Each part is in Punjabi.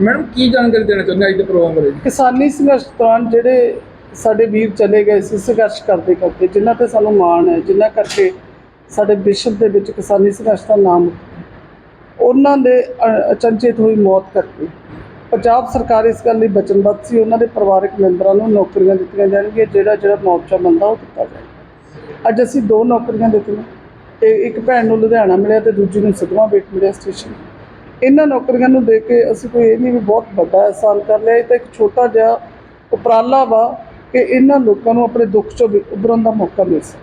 ਮੈਡਮ, ਕੀ ਜਾਣਕਾਰੀ ਦੇਣਾ ਚਾਹੁੰਦੇ ਅੱਜ ਦੇ ਪ੍ਰੋਗਰਾਮ ਬਾਰੇ? ਕਿਸਾਨੀ ਸੰਘਰਸ਼ ਦੌਰਾਨ ਜਿਹੜੇ ਸਾਡੇ ਵੀਰ ਚਲੇ ਗਏ ਸੀ, ਸੰਘਰਸ਼ ਕਰਦੇ ਕਰਦੇ, ਜਿਨ੍ਹਾਂ ਤੇ ਸਾਨੂੰ ਮਾਣ ਹੈ, ਜਿਨ੍ਹਾਂ ਕਰਕੇ ਸਾਡੇ ਵਿਸ਼ਵ ਦੇ ਵਿੱਚ ਕਿਸਾਨੀ ਸੰਘਰਸ਼ ਦਾ ਨਾਮ ਉਹਨਾਂ ਦੇ ਅ- ਅਚਨਚੇਤ ਹੋਈ ਮੌਤ ਕਰਕੇ ਪੰਜਾਬ ਸਰਕਾਰ ਇਸ ਗੱਲ ਲਈ ਵਚਨਬੱਧ ਸੀ, ਉਹਨਾਂ ਦੇ ਪਰਿਵਾਰਕ ਮੈਂਬਰਾਂ ਨੂੰ ਨੌਕਰੀਆਂ ਦਿੱਤੀਆਂ ਜਾਣਗੀਆਂ, ਜਿਹੜਾ ਜਿਹੜਾ ਮੁਆਵਜ਼ਾ ਬਣਦਾ ਉਹ ਦਿੱਤਾ ਜਾਏਗਾ। ਅੱਜ ਅਸੀਂ ਦੋ ਨੌਕਰੀਆਂ ਦਿੱਤੀਆਂ। ਤੇ ਇੱਕ ਭੈਣ ਨੂੰ ਲੁਧਿਆਣਾ ਮਿਲਿਆ ਤੇ ਦੂਜੀ ਨੂੰ ਸਿੱਧਵਾਂ ਬੇਟ ਮਿਲਿਆ ਸਟੇਸ਼ਨ ਇਹਨਾਂ ਨੌਕਰੀਆਂ ਨੂੰ ਦੇ ਕੇ ਅਸੀਂ ਕੋਈ ਇਹ ਨਹੀਂ ਵੀ ਬਹੁਤ ਵੱਡਾ ਅਹਿਸਾਨ ਕਰ ਲਿਆ। ਇਹ ਤਾਂ ਇੱਕ ਛੋਟਾ ਜਿਹਾ ਉਪਰਾਲਾ ਵਾ ਕਿ ਇਹਨਾਂ ਲੋਕਾਂ ਨੂੰ ਆਪਣੇ ਦੁੱਖ ਚੋਂ ਵੀ ਉੱਭਰਨ ਦਾ ਮੌਕਾ ਮਿਲ ਸਕੇ।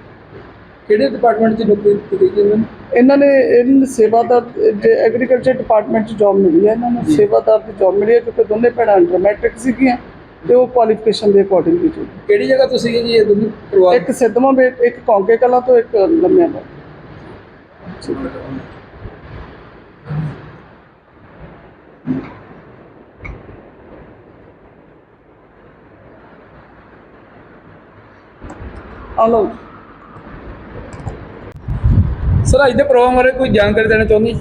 ਕਿਹੜੇ ਡਿਪਾਰਟਮੈਂਟ 'ਚ ਨੌਕਰੀ ਦਿੱਤੀ ਗਈ ਇਹਨਾਂ ਨੂੰ? ਇਹਨਾਂ ਨੇ ਇਹਨਾਂ ਨੂੰ ਸੇਵਾਦਾਰ ਜੇ ਐਗਰੀਕਲਚਰ ਡਿਪਾਰਟਮੈਂਟ 'ਚ ਜੌਬ ਮਿਲੀ ਹੈ ਇਹਨਾਂ ਨੂੰ ਸੇਵਾਦਾਰ ਦੀ ਜੌਬ ਮਿਲੀ ਹੈ ਕਿਉਂਕਿ ਦੋਨੇ ਭੈਣਾਂ ਅੰਡਰ ਮੈਟ੍ਰਿਕ ਸੀਗੀਆਂ ਤੇ ਉਹ ਕੁਆਲੀਫਿਕੇਸ਼ਨ ਦੇ ਅਕੋਰਡਿੰਗ ਦੀ ਸੀ ਕਿਹੜੀ ਜਗ੍ਹਾ ਤੋਂ ਸੀਗੇ ਜੀ ਇਹ ਦੋਨੇ ਪਰਿਵਾਰ? ਇੱਕ ਸਿੱਧਵਾਂ ਬੇਟ ਇੱਕ ਕੌਂਕੇ ਕਲਾ ਤੋਂ ਇੱਕ ਲੰਮਿਆਂ ਦਾ ਸਰ ਅੱਜ ਦੇ ਪ੍ਰੋਗਰਾਮ ਬਾਰੇ ਕੋਈ ਜਾਣਕਾਰੀ ਦੇਣਾ ਚਾਹੁੰਦੇ?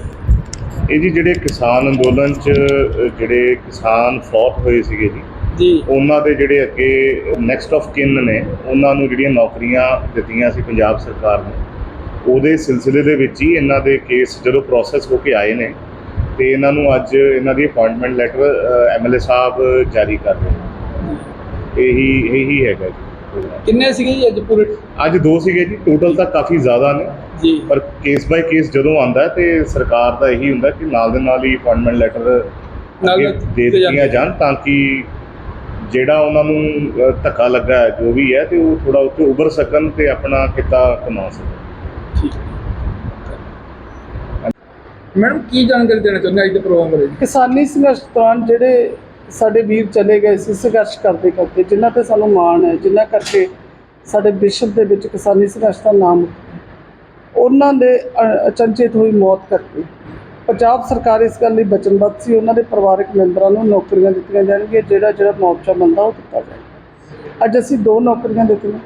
ਇਹ ਜੀ ਜਿਹੜੇ ਕਿਸਾਨ ਅੰਦੋਲਨ 'ਚ ਅ, ਜਿਹੜੇ ਕਿਸਾਨ ਫੌਤ ਹੋਏ ਸੀਗੇ ਜੀ ਜੀ। ਉਹਨਾਂ ਦੇ ਜਿਹੜੇ ਅੱਗੇ ਨੈਕਸਟ ਆਫ ਕਿਨ ਨੇ ਉਹਨਾਂ ਨੂੰ ਜਿਹੜੀਆਂ ਨੌਕਰੀਆਂ ਦਿੱਤੀਆਂ ਸੀ ਪੰਜਾਬ ਸਰਕਾਰ ਨੇ ਉਹਦੇ ਸਿਲਸਿਲੇ ਦੇ ਵਿੱਚ ਹੀ ਇਹਨਾਂ ਦੇ ਕੇਸ ਜਦੋਂ ਪ੍ਰੋਸੈਸ ਹੋ ਕੇ ਆਏ ਨੇ ਤੇ ਇਹਨਾਂ ਨੂੰ ਅੱਜ ਇਹਨਾਂ ਦੀ ਅਪਾਇੰਟਮੈਂਟ ਲੈਟਰ ਐਮਐਲਏ ਸਾਹਿਬ ਜਾਰੀ ਕਰ ਰਹੇ ਇਹੀ ਇਹੀ ਹੈਗਾ ਜੀ। ਕਿੰਨੇ ਸੀਗੇ ਜੀ ਅੱਜ ਪੂਰੇ? ਅੱਜ ਦੋ ਸੀਗੇ ਜੀ। ਟੋਟਲ ਤਾਂ ਕਾਫੀ ਜ਼ਿਆਦਾ ਨੇ। ਜੀ। ਪਰ ਕੇਸ ਬਾਈ ਕੇਸ ਜਦੋਂ ਆਂਦਾ ਤੇ ਸਰਕਾਰ ਦਾ ਇਹੀ ਹੁੰਦਾ ਕਿ ਨਾਲ ਦੇ ਨਾਲ ਹੀ ਅਪਾਇੰਟਮੈਂਟ ਲੈਟਰ ਨਾਲ ਦੇ ਦਿੱਤੀਆਂ। ਜਾਣ ਤਾਂ ਕਿ ਜਿਹੜਾ ਉਹਨਾਂ ਨੂੰ ਧੱਕਾ ਲੱਗਾ ਜੋ ਵੀ ਹੈ ਤੇ ਉਹ ਥੋੜਾ ਉੱਤੇ ਉੱਭਰ ਸਕਣ ਤੇ ਆਪਣਾ ਕਿੱਤਾ ਕਮਾ ਸਕਣ। ਠੀਕ। ਮੈਡਮ, ਕੀ ਜਾਣਕਾਰੀ ਦੇਣਾ ਚਾਹੁੰਦੇ ਅੱਜ ਦੇ ਪ੍ਰੋਗਰਾਮ ਬਾਰੇ? ਕਿਸਾਨੀ ਸੰਘਰਸ਼ ਦੌਰਾਨ ਜਿਹੜੇ ਸਾਡੇ ਵੀਰ ਚਲੇ ਗਏ ਸੀ, ਸੰਘਰਸ਼ ਕਰਦੇ ਕਰਦੇ, ਜਿਨ੍ਹਾਂ ਤੇ ਸਾਨੂੰ ਮਾਣ ਹੈ, ਜਿਨ੍ਹਾਂ ਕਰਕੇ ਸਾਡੇ ਵਿਸ਼ਵ ਦੇ ਵਿੱਚ ਕਿਸਾਨੀ ਸੰਘਰਸ਼ ਦਾ ਨਾਮ ਉਹਨਾਂ ਦੇ ਅ- ਅਚਨਚੇਤ ਹੋਈ ਮੌਤ ਕਰਕੇ ਪੰਜਾਬ ਸਰਕਾਰ ਇਸ ਗੱਲ ਲਈ ਵਚਨਬੱਧ ਸੀ, ਉਹਨਾਂ ਦੇ ਪਰਿਵਾਰਕ ਮੈਂਬਰਾਂ ਨੂੰ ਨੌਕਰੀਆਂ ਦਿੱਤੀਆਂ ਜਾਣਗੀਆਂ, ਜਿਹੜਾ ਜਿਹੜਾ ਮੁਆਵਜ਼ਾ ਬਣਦਾ ਉਹ ਦਿੱਤਾ ਜਾਏਗਾ। ਅੱਜ ਅਸੀਂ ਦੋ ਨੌਕਰੀਆਂ ਦਿੱਤੀਆਂ।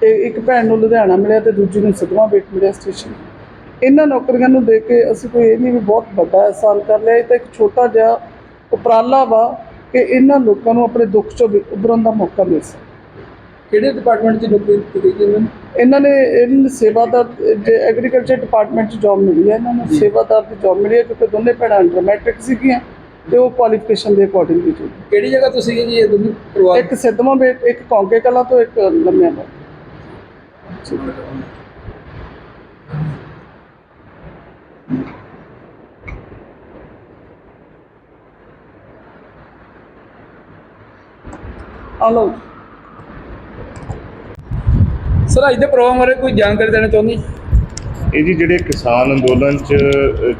ਤੇ ਇੱਕ ਭੈਣ ਨੂੰ ਲੁਧਿਆਣਾ ਮਿਲਿਆ ਤੇ ਦੂਜੀ ਨੂੰ ਸਿੱਧਵਾਂ ਬੇਟ ਮਿਲਿਆ ਸਟੇਸ਼ਨ ਇਹਨਾਂ ਨੌਕਰੀਆਂ ਨੂੰ ਦੇ ਕੇ ਅਸੀਂ ਕੋਈ ਇਹ ਨਹੀਂ ਵੀ ਬਹੁਤ ਵੱਡਾ ਅਹਿਸਾਨ ਕਰ ਲਿਆ। ਇਹ ਤਾਂ ਇੱਕ ਛੋਟਾ ਜਿਹਾ ਉਪਰਾਲਾ ਵਾ ਕਿ ਇਹਨਾਂ ਲੋਕਾਂ ਨੂੰ ਆਪਣੇ ਦੁੱਖ ਚੋਂ ਵੀ ਉੱਭਰਨ ਦਾ ਮੌਕਾ ਮਿਲ ਸਕੇ। ਕਿਹੜੇ ਡਿਪਾਰਟਮੈਂਟ 'ਚ ਨੌਕਰੀ ਦਿੱਤੀ ਗਈ ਇਹਨਾਂ ਨੂੰ? ਇਹਨਾਂ ਨੇ ਇਹਨਾਂ ਨੂੰ ਸੇਵਾਦਾਰ ਜੇ ਐਗਰੀਕਲਚਰ ਡਿਪਾਰਟਮੈਂਟ 'ਚ ਜੌਬ ਮਿਲੀ ਹੈ ਇਹਨਾਂ ਨੂੰ ਸੇਵਾਦਾਰ ਦੀ ਜੌਬ ਮਿਲੀ ਹੈ ਕਿਉਂਕਿ ਦੋਨੇ ਭੈਣਾਂ ਅੰਡਰ ਮੈਟ੍ਰਿਕ ਸੀਗੀਆਂ ਤੇ ਉਹ ਕੁਆਲੀਫਿਕੇਸ਼ਨ ਦੇ ਅਕੋਰਡਿੰਗ ਦੀ ਸੀ ਕਿਹੜੀ ਜਗ੍ਹਾ ਤੋਂ ਸੀਗੇ ਜੀ ਇਹ ਦੋਨੇ ਪਰਿਵਾਰ? ਇੱਕ ਸਿੱਧਵਾਂ ਬੇਟ ਇੱਕ ਕੌਂਕੇ ਕਲਾ ਤੋਂ ਇੱਕ ਲੰਮਿਆਂ ਦਾ ਲਓ ਸਰ ਅੱਜ ਦੇ ਪ੍ਰੋਗਰਾਮ ਬਾਰੇ ਕੋਈ ਜਾਣਕਾਰੀ ਦੇਣਾ ਚਾਹੁੰਦੇ? ਇਹ ਜੀ ਜਿਹੜੇ ਕਿਸਾਨ ਅੰਦੋਲਨ 'ਚ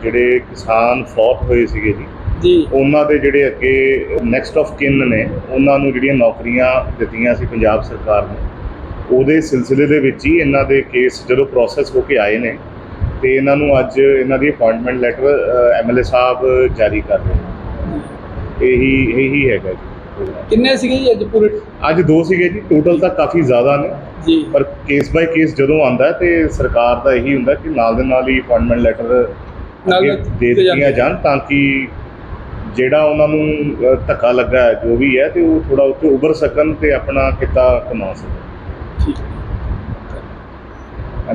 ਜਿਹੜੇ ਕਿਸਾਨ ਫੌਤ ਹੋਏ ਸੀਗੇ ਜੀ ਜੀ। ਉਹਨਾਂ ਦੇ ਜਿਹੜੇ ਅੱਗੇ ਨੈਕਸਟ ਆਫ ਕਿਨ ਨੇ ਉਹਨਾਂ ਨੂੰ ਜਿਹੜੀਆਂ ਨੌਕਰੀਆਂ ਦਿੱਤੀਆਂ ਸੀ ਪੰਜਾਬ ਸਰਕਾਰ ਨੇ ਉਹਦੇ ਸਿਲਸਿਲੇ ਦੇ ਵਿੱਚ ਹੀ ਇਹਨਾਂ ਦੇ ਕੇਸ ਜਦੋਂ ਪ੍ਰੋਸੈਸ ਹੋ ਕੇ ਆਏ ਨੇ ਤੇ ਇਹਨਾਂ ਨੂੰ ਅੱਜ ਇਹਨਾਂ ਦੀ ਅਪਾਇੰਟਮੈਂਟ ਲੈਟਰ ਐਮਐਲਏ ਸਾਹਿਬ ਜਾਰੀ ਕਰ ਰਹੇ ਨੇ। ਇਹੀ ਇਹੀ ਹੈਗਾ ਜੀ। ਕਿੰਨੇ ਸੀਗੇ ਜੀ ਅੱਜ ਪੂਰੇ? ਅੱਜ ਦੋ ਸੀਗੇ ਜੀ। ਟੋਟਲ ਤਾਂ ਕਾਫੀ ਜ਼ਿਆਦਾ ਨੇ। ਜੀ। ਪਰ ਕੇਸ ਬਾਈ ਕੇਸ ਜਦੋਂ ਆਂਦਾ ਤੇ ਸਰਕਾਰ ਦਾ ਇਹੀ ਹੁੰਦਾ ਕਿ ਨਾਲ ਦੇ ਨਾਲ ਹੀ ਅਪਾਇੰਟਮੈਂਟ ਲੈਟਰ ਨਾਲ ਦੇ ਦਿੱਤੀਆਂ। ਜਾਣ ਤਾਂ ਕਿ ਜਿਹੜਾ ਉਹਨਾਂ ਨੂੰ ਧੱਕਾ ਲੱਗਾ ਜੋ ਵੀ ਹੈ ਤੇ ਉਹ ਥੋੜਾ ਉੱਤੇ ਉੱਭਰ ਸਕਣ ਤੇ ਆਪਣਾ ਕਿੱਤਾ ਕਮਾ ਸਕਣ।